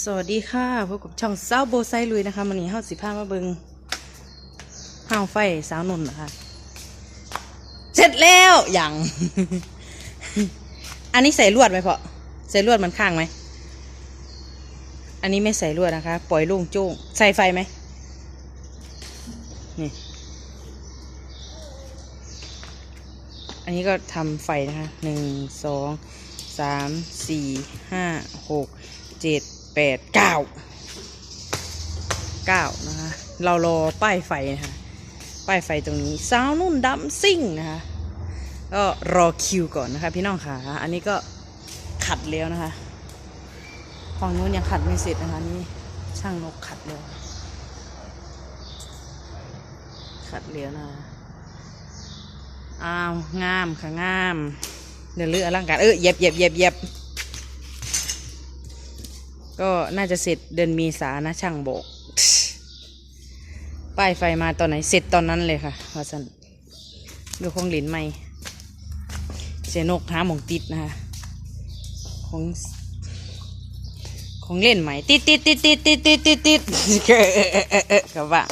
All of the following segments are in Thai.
สวัสดีค่ะพบกับช่องเศร้าโบไซลุยนะคะวันนี้เฮาสิพามาเบิงห้าวไฟสาวนุ่นนะคะ เสร็จแล้วอย่าง อันนี้ใส่ลวดไหมเพาะใส่ลวดมันข้างไหม อันนี้ไม่ใส่ลวดนะคะ ปล่อยล่งจ้งใส่ไฟไหมนี่ อันนี้ก็ทำไฟนะคะหนึ่งสองสามสี่ห้าหกเจ็ด แปดเก้าเก้านะคะเรารอป้ายไฟนะคะป้ายไฟตรงนี้สาวนุ่นดำซิ่งนะคะก็รอคิวก่อนนะคะ พี่น้องค่ะ อันนี้ก็ขัดแล้วนะคะฝั่งนู้นยังขัดไม่เสร็จนะคะนี่ช่างนกขัดแล้วขัดแล้วนะะอ้าวงามค่ะงามเดี๋ยวเลืออลังการเออเย็บเย็บเย็บเย็บ ก็น่าจะเสร็จเดือนมีสานะช่างโบกป้ายไฟมาตอนไหนเสร็จตอนนั้นเลยค่ะว่าสันดูของหลินไม่เสียนกหาหมองติดนะคะของของเล่นใหม่ติดติดติดติดติดติดติดติดเออเออเออเออเออกับว่า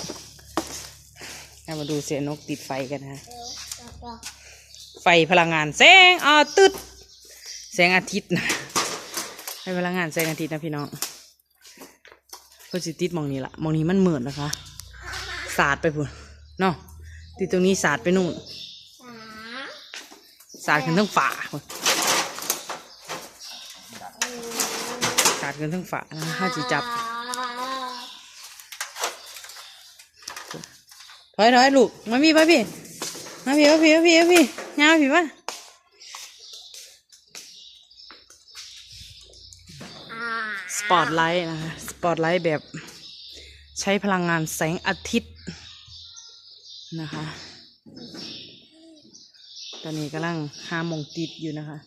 มาดูเสียนกติดไฟกันนะไฟพลังงานแสงอาทิตย์แสงอาทิตย์นะ ไฟพลังงานแสงอาทิตย์นะพี่น้องก็สิติดมองนี้ละมองนี้มันเหมือนนะคะ สาดไปพุ่นเนาะติดตรงนี้สาดไปนู่นสาดขึ้นทั้งฝาพุ่นสาดขึ้นทั้งฝานะห้าจีจับถอยถอยลูกมาพี่มาพี่มาพี่มาพี่มาพี่มาพี่ยาวพี่มา สปอตไลท์นะคะสปอตไลท์แบบใช้พลังงานแสงอาทิตย์นะคะ ตอนนี้กำลังหาหมองติดอยู่นะคะ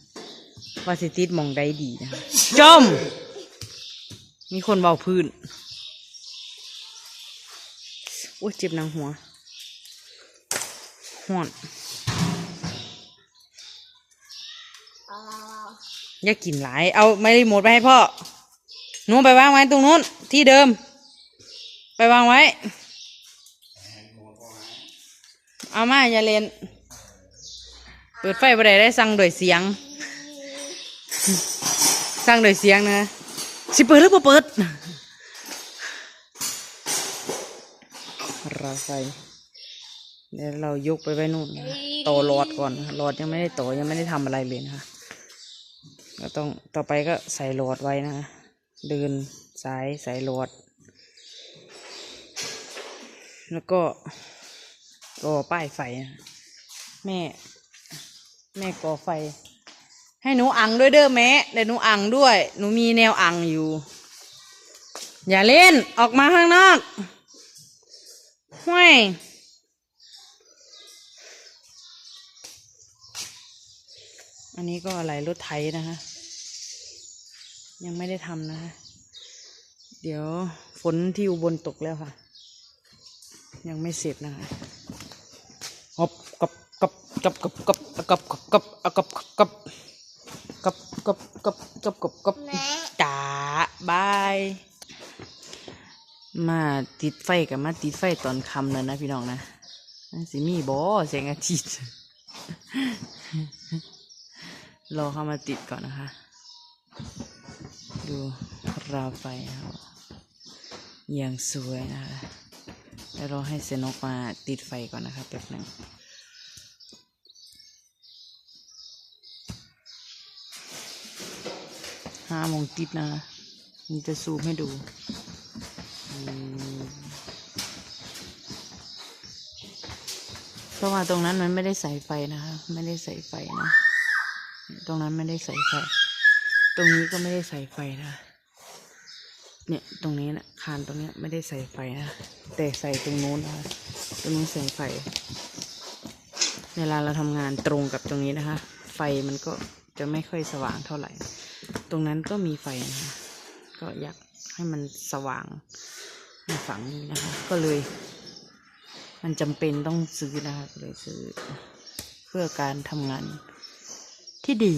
ว่าสิติดหมองใดดีนะคะจอมมีคนเบาพื้น โอ้ยเจ็บหนังหัวห่อนอย่ากินหลาย เอาไม่ได้หมดไปให้พ่อห นู้นไปวางไว้ตรงนู้นที่เดิม ไปวางไว้ เอามาอย่าเล่นเปิดไฟไปได้ได้สั่งโดยเสียง สั่งโดยเสียงนะสิเปิดหรือเปล่าเปิดรอไฟเดี๋ยวเรายกไปไว้นู่นต่อหลอดก่อนหลอดยังไม่ได้ต่อยังไม่ได้ทำอะไรเลยนะคะก็ต้องต่อไปก็ใส่หลอดไว้นะคะ เดินสายใส่หลอด แล้วก็ก่อป้ายไฟ แม่ แม่ก่อไฟ ให้หนูอังด้วยเด้อแม่เดี๋ยวหนูอังด้วย หนูมีแนวอังอยู่ อย่าเล่นออกมาข้างนอกห้วยอันนี้ก็อะไรรถไถนะคะ ยังไม่ได้ทำนะคะ เดี๋ยวฝนที่อุบลตกแล้วค่ะ ยังไม่เสร็จนะคะกบกับกับกับกับกับกับกับกับกับกับกับกับกับกบกบกบกบจ๋าบาย มาติดไฟกับมาติดไฟตอนคำแล้วนะพี่น้องนะสิมีบอแสงอาทิตย์รอเข้ามาติดก่อนนะคะ ดูราวไฟเขาอย่างสวยนะคะแล้วเรอให้เซนกมาติดไฟก่อนนะคะแป๊บหนึ่งห้าโมงติดนะคะมันจะซูมให้ดูเพราะว่าตรงนั้นมันไม่ได้ใส่ไฟนะคะ ไม่ได้ใส่ไฟนะ ตรงนั้นไม่ได้ใส่ไฟ ตรงนี้ก็ไม่ได้ใส่ไฟนะ เนี่ยตรงนี้นะคานตรงนี้ไม่ได้ใส่ไฟนะ แต่ใส่ตรงโน้นนะตรงนู้นใส่ไฟ เวลาเราทำงานตรงกับตรงนี้นะคะ ไฟมันก็จะไม่ค่อยสว่างเท่าไหร่ ตรงนั้นก็มีไฟนะคะก็อยากให้มันสว่างในฝั่งนี้นะคะ ก็เลย มันจำเป็นต้องซื้อนะคะเลยซื้อเพื่อการทำงานที่ดี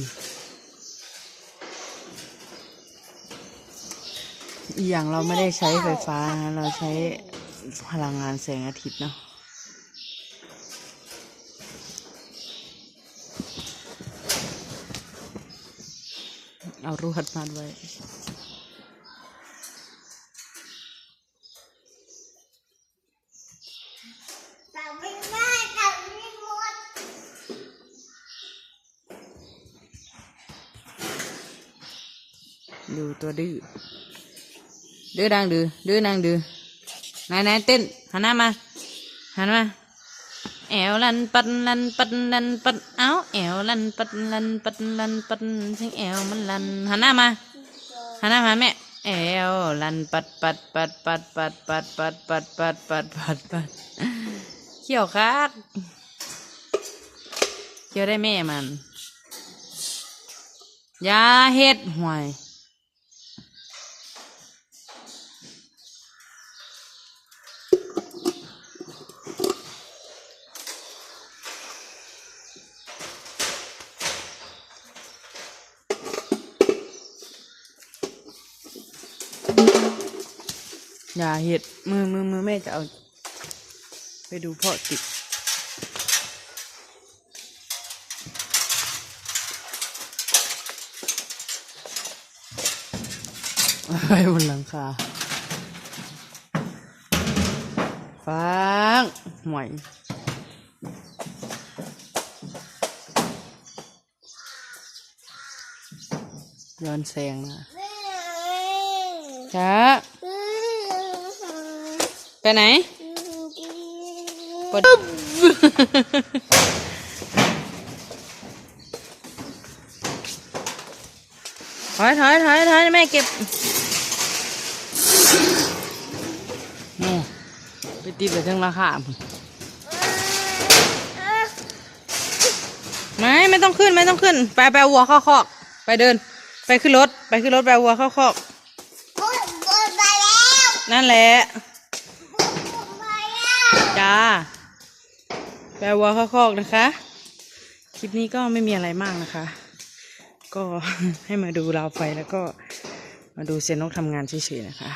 อีกอย่างเราไม่ได้ใช้ไฟฟ้านะเราใช้พลังงานแสงอาทิตย์เนาะเอารวดมัดไว้จับไม่ได้จับไม่หมดดูตัวดื้อ ดื้อดังดื้อดื้อดังดื้อนายนายเต้นหันหน้ามาหันมาแอวลันปัดลันปัดลันปัดเอาแอวลันปัดลันปัดลันปัดเสียงแอวมันลันหันหน้ามาหันหน้ามาแม่แอวลันปัดปัดปัดปัดปัดปัดปัดปัดปัดปัดปัดปัดเขี่ยวคักเขี่ยวได้แม่มันอยาเฮ็ดห่วย อย่าเห็ดมือมือมือแม่จะเอา ไปดูพ่อติดไปบนหลังคาฟังหวยย้อนแสงนะ จ้า ไปไหนปวดถอยถอยถอยถอยแม่เก็บโน่ไปตีไปถึงราคาพุ่นไม่ไม่ต้องขึ้นไม่ต้องขึ้น ไปไปเอาวัวเข้าคอก ไปเดิน ไปขึ้นรถ ไปขึ้นรถไปเอาวัวเข้าคอก หมดหมดไปแล้ว นั่นแหละหมดไปแล้วจ้าแปลว่าข้อคอกนะคะ คลิปนี้ก็ไม่มีอะไรมากนะคะ ก็ให้มาดูราวไฟแล้วก็มาดูเซยนนกทำงานเฉยๆนะคะ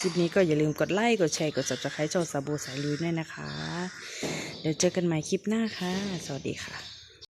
คลิปนี้ก็อย่าลืมกดไลค์ กดแชร์ กด subscribe ช่องซาบูสายลุยด้วยนะคะ เดี๋ยวเจอกันใหม่คลิปหน้าค่ะ สวัสดีค่ะ